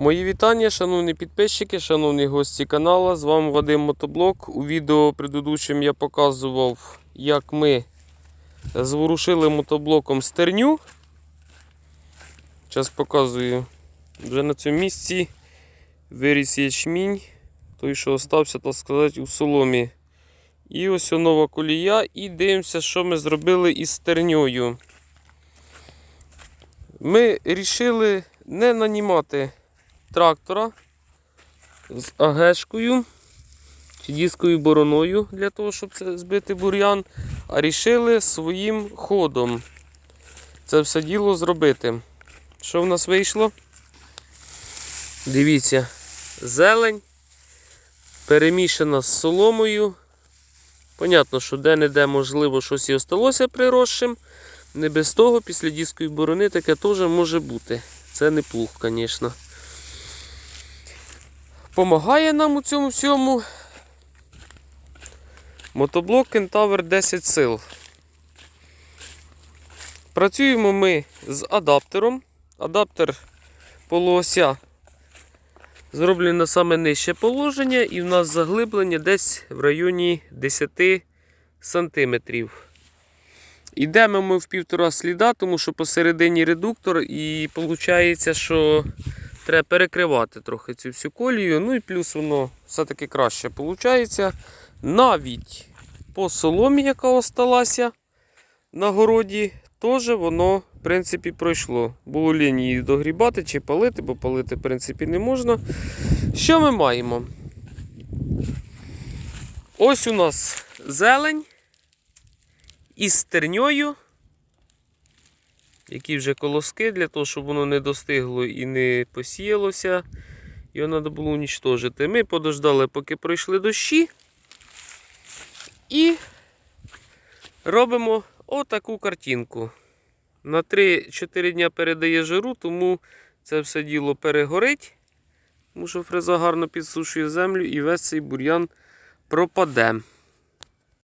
Мої вітання, шановні підписчики, шановні гості каналу. З вами Вадим Мотоблок. У відео предыдущим я показував, як ми зворушили мотоблоком стерню. Зараз показую. Вже на цьому місці виріс ячмінь, той, що остався, так сказати, у соломі. І ось нова колія. І дивимося, що ми зробили із стерньою. Ми вирішили не нанімати трактора з агешкою чи дискою бороною для того, щоб це збити бур'ян, а рішили своїм ходом це все діло зробити. Що в нас вийшло? Дивіться, зелень перемішана з соломою. Понятно, що де-не-де, можливо, щось і осталося приросшим. Не без того, після дискої борони таке теж може бути. Це не плуг, звісно. Помагає нам у цьому всьому мотоблок Кентавр 10 сил. Працюємо ми з адаптером. Адаптер полуося зроблений на саме нижче положення, і в нас заглиблення десь в районі 10 сантиметрів. Йдемо ми в півтора сліда, тому що посередині редуктор, і виходить, що треба перекривати трохи цю всю колію. Ну і плюс воно все-таки краще виходить. Навіть по соломі, яка осталася на городі, теж воно, в принципі, пройшло. Було лінії догрібати чи палити, бо палити, в принципі, не можна. Що ми маємо? Ось у нас зелень із стерньою, які вже колоски для того, щоб воно не достигло і не посіялося. Його треба було унічтожити. Ми подождали, поки пройшли дощі. І робимо отаку картинку. На 3-4 дня передає жару, тому це все діло перегорить. Тому що фреза гарно підсушує землю і весь цей бур'ян пропаде.